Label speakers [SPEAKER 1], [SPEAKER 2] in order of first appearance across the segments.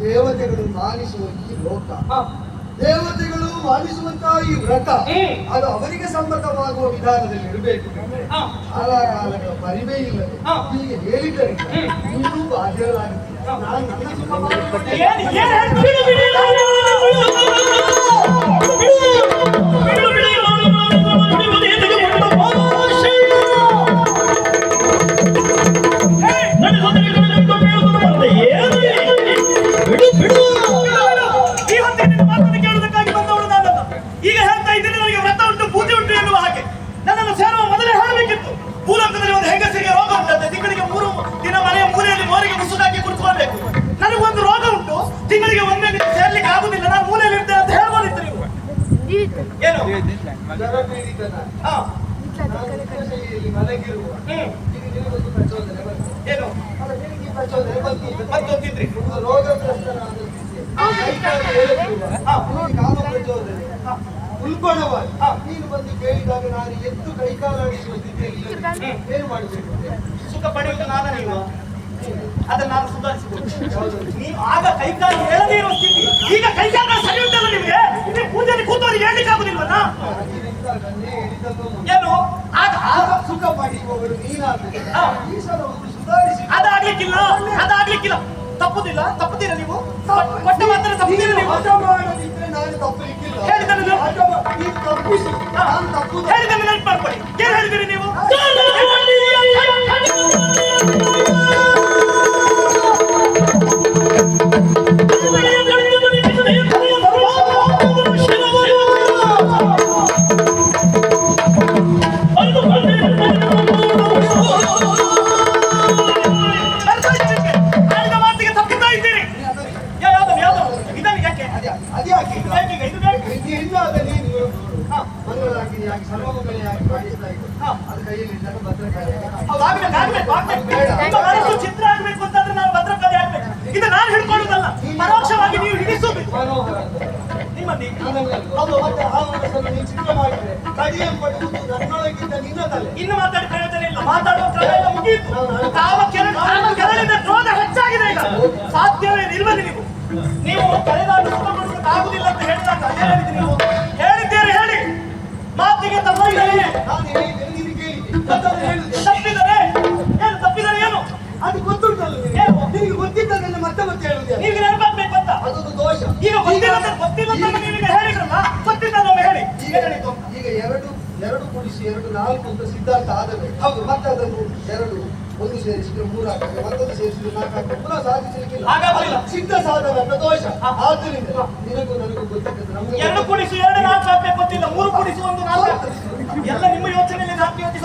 [SPEAKER 1] ದೇವತೆಗಳು ಮಾನಿಸುವ ಈ ಲೋಕ ದೇವತೆಗಳು ಮಾನಿಸುವಂತಹ ಈ ವ್ರತ ಅದು ಅವರಿಗೆ ಸಮ್ಮತವಾಗುವ ವಿಧಾನದಲ್ಲಿ ಇರಬೇಕು. ಕಾಲಕಾಲಗಳ ಪರಿವೇ ಇಲ್ಲದೆ. ಹೀಗೆ ಹೇಳಿದ್ದರಿಂದ
[SPEAKER 2] ಹ್ಮ್.
[SPEAKER 1] ಇನ್ನೂ ಬಾಧ್ಯರಾಗುತ್ತೀಯ
[SPEAKER 2] ಹಾ.
[SPEAKER 1] ನಾನು ನನ್ನ ಪ್ರಚೋದನೆ.
[SPEAKER 2] ಹಾ.
[SPEAKER 1] ಉಲ್ಬಣವಾಗಿ.
[SPEAKER 2] ಹಾ.
[SPEAKER 1] ನೀನು ಬಂದು ಕೇಳಿದಾಗ ನಾನು ಎದ್ದು ಕೈಕಾಲಾಡಿಸುವ ಸ್ಥಿತಿಯಲ್ಲಿ ಏನು ಮಾಡಬೇಕು
[SPEAKER 2] ಸುಖ ಪಡೆಯುವುದು ನಾನು ನೀವು ಅದನ್ನ ನಾನು ಸುಧಾರಿಸಿಕೊಡ್ತೇನೆ
[SPEAKER 1] ಯಾವುದು?
[SPEAKER 2] ನೀವು ಆಗ ಕೈಕಾಲು ಹೇಳದೇ ಇರೋ ಸ್ಥಿತಿ. ಈಗ ಕೈಕಾಲ ಸರಿ ಉಂಟಲ್ಲ ನಿಮಗೆ? ಪೂಜೆಯಲ್ಲಿ ಕೂತವರಿಗೆ ಹೇಳಲಿಕ್ಕೆ ಆಗುದಿಲ್ವಲ್ಲ? ಏನು? ಆಗ
[SPEAKER 1] ಸುಖ ಸುಧಾರಿಸಿ.
[SPEAKER 2] ಅದಾಗ್ಲಿಕ್ಕಿಲ್ಲ ಅದಾಗ್ಲಿಕ್ಕಿಲ್ಲ ತಪ್ಪುದಿಲ್ಲ. ತಪ್ಪುದಿಲ್ಲ ನೀವು. ಕೊಟ್ಟ ಮಾತ್ರ ತಪ್ಪುದಿಲ್ಲ ನೀವು.
[SPEAKER 1] ಹಠ
[SPEAKER 2] ಇನ್ನು ಮಾತಾಡಿ ಪ್ರಯೋಜನ ಇಲ್ಲ. ಮಾತಾಡುವ ಕ್ರಮ ಎಲ್ಲ ಮುಗಿಯಿತು ಕಾಮ ಕೆರಳಿ ಕಾಮ ಕೆರಳಿದ ಕ್ರೋಧ ಹೆಚ್ಚಾಗಿದೆ ಈಗ. ಸಾಧ್ಯವೇ ಇಲ್ವಲ್ಲಿ ನೀವು? ನೀವು ಕೊಡುವುದಕ್ಕೆ ಆಗುದಿಲ್ಲ ಅಂತ ಹೇಳಿದಾಗ ನೀವು. ಹೇಳಿದ್ದೀರಿ ಹೇಳಿ. ಮಾತಿಗೆ ತಪ್ಪಿದರೆ ತಪ್ಪಿದರೆ? ಏನು ತಪ್ಪಿದರೆ ಏನು?
[SPEAKER 1] ಅದು ಗೊತ್ತುಂಟಲ್ಲ. ನಿಮಗೆ ಗೊತ್ತಿದ್ದದನ್ನು ಮತ್ತೆ ಮತ್ತೆ ಹೇಳುದು
[SPEAKER 2] ನೀವು ನೆನಪಾಗ್ಬೇಕು ಅಂತ
[SPEAKER 1] ಅದೊಂದು ದೋಷ
[SPEAKER 2] ಈಗ ಗೊತ್ತಿಲ್ಲ ಅಂತ- ಗೊತ್ತಿಲ್ಲ ಅಂತ ನೀವೀಗ ಹೇಳಿದ್ರಲ್ಲ ಗೊತ್ತಿದ್ದದೊಮ್ಮೆ ಹೇಳಿ
[SPEAKER 1] ಈಗ
[SPEAKER 2] ಏನ್ ಹೇಳಿದ್ದು
[SPEAKER 1] ಈಗ ಎರಡು ಎರಡು ಕೂಡಿಸಿ ಎರಡು ನಾಲ್ಕು ಅಂತ ಸಿದ್ಧಾಂತ ಆದರೆ ಹೌದು ಮತ್ತೆ ಅದನ್ನು ಎರಡು ಒಂದು ಸೇರಿಸಿದ್ರೆ ಮೂರು ಆಗ್ತದೆ ಮತ್ತೊಂದು ಸೇರಿಸಿದ್ರೆ ನಾಲ್ಕು ಆಗ್ತದೆ ಪುನಃ ಸಾಧಿಸಲಿಕ್ಕಿಲ್ಲ. ಸಿದ್ಧ ಸಾಧನ ದೋಷ. ಆದ್ದರಿಂದ ನಿನಗೂ ನನಗೂ ಗೊತ್ತಿದ್ದದ್ದು ನಮಗೆ
[SPEAKER 2] ಎರಡು ಕೂಡಿಸಿ ಎರಡು ನಾಲ್ಕು ಆಗ್ಬೇಕು ಗೊತ್ತಿಲ್ಲ. ಮೂರು ಕೂಡಿಸಿ ಒಂದು ನಾಲ್ಕು ಎಲ್ಲ ನಿಮ್ಮ ಯೋಚನೆಯಲ್ಲಿ ನಾಲ್ಕು ಯೋಚಿಸಿ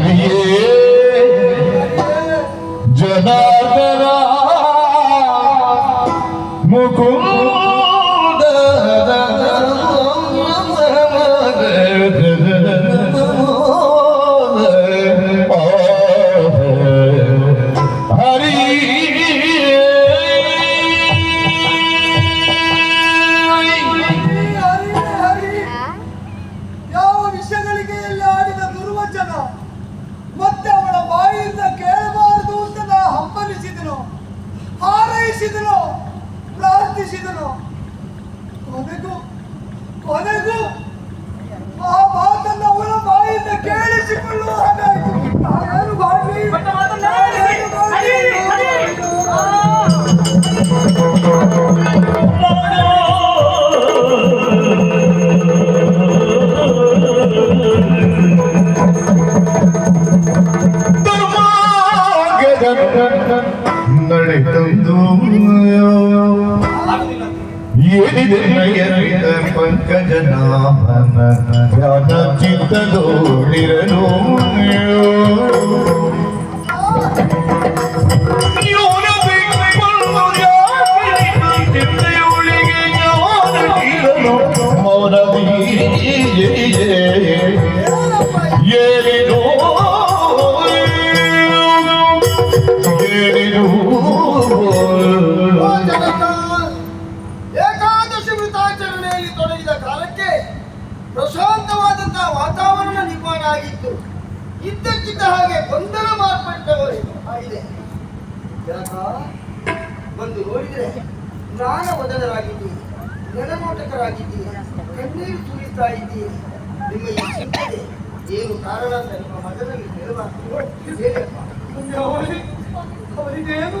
[SPEAKER 3] নবী জনাব ಧ್ಯಾನ ಚಿತ್ತದೋಳಿರಲು ಮೌನವೀ
[SPEAKER 1] ಆಗಿತ್ತು ಇದ್ದಕ್ಕಿದ್ದ ಹಾಗೆ ಗೊಂದಲ ಮಾರ್ಪಟ್ಟವರೇನು ಆಗಿದೆ ಬಂದು ನೋಡಿದ್ರೆ ಜ್ಞಾನ ವದನರಾಗಿದ್ದೀರಿ ನೆಲನೋಟಕರಾಗಿದ್ದೀರಿ ಕಣ್ಣೀರು ಸುರಿತಾ ಇದ್ದೀರಿ ನಿಮ್ಮ ಈ ಚಿಂತನೆ ಏನು ಕಾರಣ ಅಂತ ನಿಮ್ಮ ಮಗನಲ್ಲಿ ಹೇಳಬಾರ್ದು ಅವರಿಗೇನು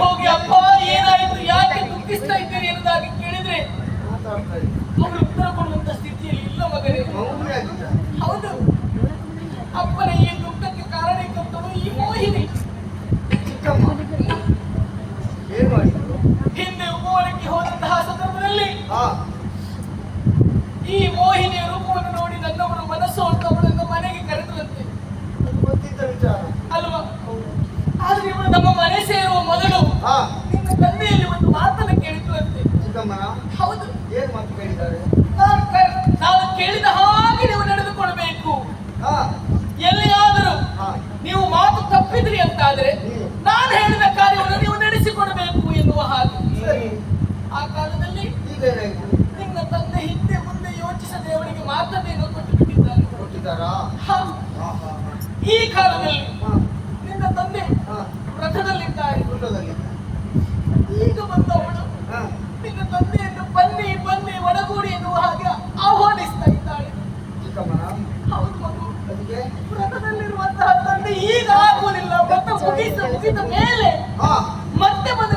[SPEAKER 2] ಹೋಗಿ,
[SPEAKER 4] ಅಪ್ಪ, ಏನಾಯ್ತು? ಯಾಕೆ ದುಃಖಿಸ್ತಾ ಇದ್ದೀರಿ? ಎನ್ನುವುದಾಗಿ ಕೇಳಿದ್ರೆ. ಅವರು ಉತ್ತರ ಕೊಡುವಂತ ಸ್ಥಿತಿಯಲ್ಲಿ ಇಲ್ಲ ಮಗನೇ. ಹೌದು. ಅಪ್ಪನ ಈ ದುಃಖಕ್ಕೆ ಕಾರಣ ಕಾರಣಕ್ಕಂತೂ ಈ ಮೋಹಿನಿ. ಹಿಂದೆ ಉಪವನಕ್ಕೆ ಹೋದಂತಹ ಸಂದರ್ಭದಲ್ಲಿ ಈ ಮೋಹಿನಿಯ ರೂಪವನ್ನು ನೋಡಿ ನನ್ನವರು ಮನಸ್ಸು ಹೊರಟು ಅವಳನ್ನು ಮನೆಗೆ ಕರೆದ್ರಂತೆ. ಅಲ್ವಾ? ಆದ್ರೆ ಇವಳು ನಮ್ಮ ಮನೆ ಸೇರುವ ಮೊದಲು ನಿನ್ನ ತಂದೆಯಲ್ಲಿ ಒಂದು ಮಾತನ್ನು ಕೇಳಿತು
[SPEAKER 1] ಅಂತೆ
[SPEAKER 4] ಹೌದು.
[SPEAKER 1] ಏನ್ ಮಾತು ಕೇಳಿದ್ದಾರೆ?
[SPEAKER 4] ನಾವು ಕೇಳಿದ ಹಾಗೆ ನೀವು ನಡೆದುಕೊಳ್ಬೇಕು ಎಲ್ಲಿಯಾದರೂ
[SPEAKER 1] ಹಾ.
[SPEAKER 4] ನೀವು ಮಾತು ತಪ್ಪಿದ್ರಿ ಅಂತಾದ್ರೆ. ನಾನು ಹೇಳಿದ ಕಾರ್ಯವನ್ನು ನೀವು ನಡೆಸಿಕೊಡಬೇಕು ಎನ್ನುವ ಹಾಗೆ
[SPEAKER 1] ಸರಿ
[SPEAKER 4] ಆ ಕಾಲದಲ್ಲಿ
[SPEAKER 1] ಈಗ ಏನಾಯ್ತು
[SPEAKER 4] ನಿನ್ನ ತಂದೆ ಹಿಂದೆ ಮುಂದೆ ಯೋಚಿಸದೆ ಅವರಿಗೆ ಮಾತನ್ನೇನೋ ಕೊಟ್ಟು ಬಿಟ್ಟಿದ್ದಾರೆ
[SPEAKER 1] ಕೊಟ್ಟಿದ್ದಾರಾ
[SPEAKER 4] ಹ,
[SPEAKER 1] ಹಾ ಹಾ
[SPEAKER 4] ಈ ಕಾಲದಲ್ಲಿ
[SPEAKER 1] ಹಾ
[SPEAKER 4] ನಿನ್ನ ತಂದೆ
[SPEAKER 1] ಹಾ
[SPEAKER 4] ವ್ರತದಲ್ಲಿದ್ದಾರೆ
[SPEAKER 1] ಊಟದಲ್ಲಿ
[SPEAKER 4] ಈಗ ಬಂದವಳು
[SPEAKER 1] ಹಾ
[SPEAKER 4] ನಿನ್ನ ತಂದೆಯನ್ನು ಬನ್ನಿ ಬನ್ನಿ ಒಡಗೂಡಿ ಎನ್ನುವ ಹಾಗೆ ಆಹ್ವಾನಿಸ್ತಾ ಇದ್ದಾಳೆ
[SPEAKER 1] ಚಿಕ್ಕಮ್ಮನ
[SPEAKER 4] ಹೌದು ಮಗು
[SPEAKER 1] ಅದಕ್ಕೆ
[SPEAKER 4] ವ್ರತದಲ್ಲಿರುವಂತಹ ತಂದೆ ಈಗ ಆಗುವುದಿಲ್ಲ. ವ್ರತ ಮುಗಿದ ಮುಗಿದ ಮೇಲೆ ಮತ್ತೆ ಬಂದು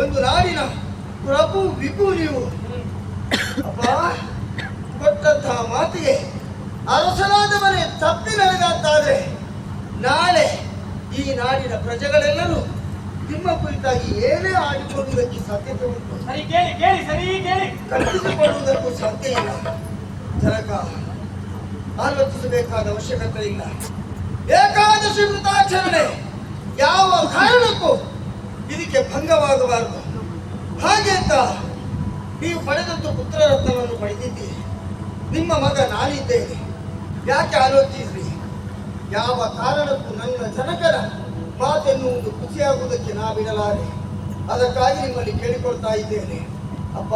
[SPEAKER 1] ಒಂದು ನಾಡಿನ ಪ್ರಭು ವಿಭು ನೀವು. ಅಪ್ಪ ಕೊಟ್ಟಂತಹ ಮಾತಿಗೆ ಅರಸನಾದವನೇ ತಪ್ಪಿ ನಡೆದಂತಾದ್ರೆ ನಾಳೆ ಈ ನಾಡಿನ ಪ್ರಜೆಗಳೆಲ್ಲರೂ ನಿಮ್ಮ ಕುರಿತಾಗಿ ಏನೇ ಆಡಿಕೊಳ್ಳುವುದಕ್ಕೆ ಸಾಧ್ಯತೆ ಉಂಟು?
[SPEAKER 2] ಸರಿ ಕೇಳಿ ಕೇಳಿ ಸರಿ ಕೇಳಿ.
[SPEAKER 1] ಕಲ್ಪಿಸಿಕೊಳ್ಳುವುದಕ್ಕೂ ಸಾಧ್ಯ ಇಲ್ಲ. ಜನಕ ಆಲೋಚಿಸಬೇಕಾದ ಅವಶ್ಯಕತೆ ಇಲ್ಲ. ಏಕಾದಶಿ ಮೃತಾಚರಣೆ ಯಾವ ಕಾರಣಕ್ಕೂ ಇದಕ್ಕೆ ಭಂಗವಾಗಬಾರದು. ಹಾಗೆ ಅಂತ ನೀವು ಪಡೆದಂತ ಪುತ್ರರತ್ನವನ್ನು ಪಡೆದಿದ್ದೀರಿ. ನಿಮ್ಮ ಮಗ ನಾನಿದ್ದೇನೆ. ಯಾಕೆ ಆಲೋಚಿಸ್ರಿ ಯಾವ ಕಾರಣಕ್ಕೂ ನನ್ನ ಜನಕರ ಮಾತೆನ್ನುವುದು ಖುಷಿಯಾಗುವುದಕ್ಕೆ ನಾ ಬಿಡಲಾರೆ ಅದಕ್ಕಾಗಿ ನಿಮ್ಮಲ್ಲಿ ಕೇಳಿಕೊಳ್ತಾ ಇದ್ದೇನೆ. ಅಪ್ಪ,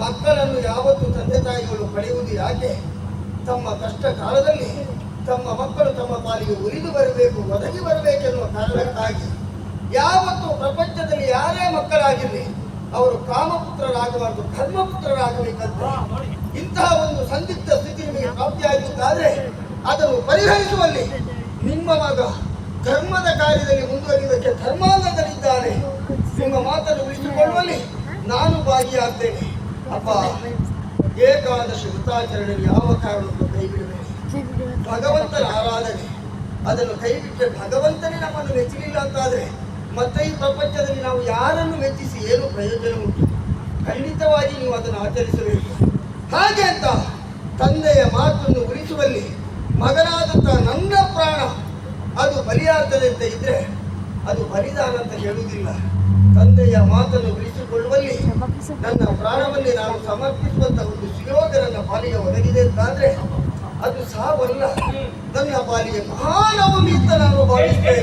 [SPEAKER 1] ಮಕ್ಕಳನ್ನು ಯಾವತ್ತೂ ತಂದೆ ತಾಯಿಗಳು ಪಡೆಯುವುದು ಯಾಕೆ? ತಮ್ಮ ಕಷ್ಟ ಕಾಲದಲ್ಲಿ ತಮ್ಮ ಮಕ್ಕಳು ತಮ್ಮ ಪಾಲಿಗೆ ಉರಿದು ಬರಬೇಕು, ಒದಗಿ ಬರಬೇಕೆನ್ನುವ ಕಾರಣಕ್ಕಾಗಿ. ಯಾವತ್ತೂ ಪ್ರಪಂಚದಲ್ಲಿ ಯಾರೇ ಮಕ್ಕಳಾಗಿರಲಿ ಅವರು ಕಾಮಪುತ್ರರಾಗಬಾರದು ಧರ್ಮಪುತ್ರರಾಗಬೇಕಂತ. ಇಂತಹ ಒಂದು ಸಂದಿಗ್ಧ ಸ್ಥಿತಿ ನಿಮಗೆ ಪ್ರಾಪ್ತಿಯಾಗಿದ್ದಾದ್ರೆ ಅದನ್ನು ಪರಿಹರಿಸುವಲ್ಲಿ ನಿಮ್ಮ ಮಗ ಧರ್ಮದ ಕಾರ್ಯದಲ್ಲಿ ಮುಂದುವರಿಯುವುದಕ್ಕೆ ಧರ್ಮಾಂಗದಲ್ಲಿದ್ದಾನೆ. ನಿಮ್ಮ ಮಾತನ್ನು ಉಳಿಸಿಕೊಳ್ಳುವಲ್ಲಿ ನಾನು ಭಾಗಿಯಾಗ್ತೇನೆ. ಅಪ್ಪ ಏಕಾದಶಿ ವೃತ್ತಾಚರಣೆಯಲ್ಲಿ ಯಾವ ಕಾರಣಕ್ಕೂ ಕೈ ಬಿಡಬೇಡಿ ಭಗವಂತನ ಆರಾಧನೆ. ಅದನ್ನು ಕೈ ಬಿಟ್ಟರೆ ಭಗವಂತನೇ ನಮ್ಮನ್ನು ಮೆಚ್ಚಲಿಲ್ಲ ಅಂತಾದ್ರೆ ಮತ್ತೆ ಈ ಪ್ರಪಂಚದಲ್ಲಿ ನಾವು ಯಾರನ್ನು ಮೆಚ್ಚಿಸಿ ಏನು ಪ್ರಯೋಜನ ಉಂಟು? ಖಂಡಿತವಾಗಿ ನೀವು ಅದನ್ನು ಆಚರಿಸಬೇಕು. ಹಾಗೆ ಅಂತ ತಂದೆಯ ಮಾತನ್ನು ಉಳಿಸುವಲ್ಲಿ ಮಗನಾದಂಥ ನನ್ನ ಪ್ರಾಣ ಅದು ಬಲಿಯಾಗ್ತದೆ ಅಂತ ಇದ್ರೆ ಅದು ಬಲಿದಾನ ಅಂತ ಹೇಳುವುದಿಲ್ಲ. ತಂದೆಯ ಮಾತನ್ನು ಉಳಿಸಿಕೊಳ್ಳುವಲ್ಲಿ ನನ್ನ ಪ್ರಾಣವನ್ನೇ ನಾನು ಸಮರ್ಪಿಸುವಂಥ ಒಂದು ಸುಯೋಗ ನನ್ನ ಪಾಲಿಗೆ ಒದಗಿದೆ ಅಂತಾದ್ರೆ ಅದು ಸಾವಲ್ಲ. ನನ್ನ ಪಾಲಿಗೆ ಮಹಾನವಮಿ ಅಂತ ನಾನು ಭಾವಿಸ್ತೇನೆ.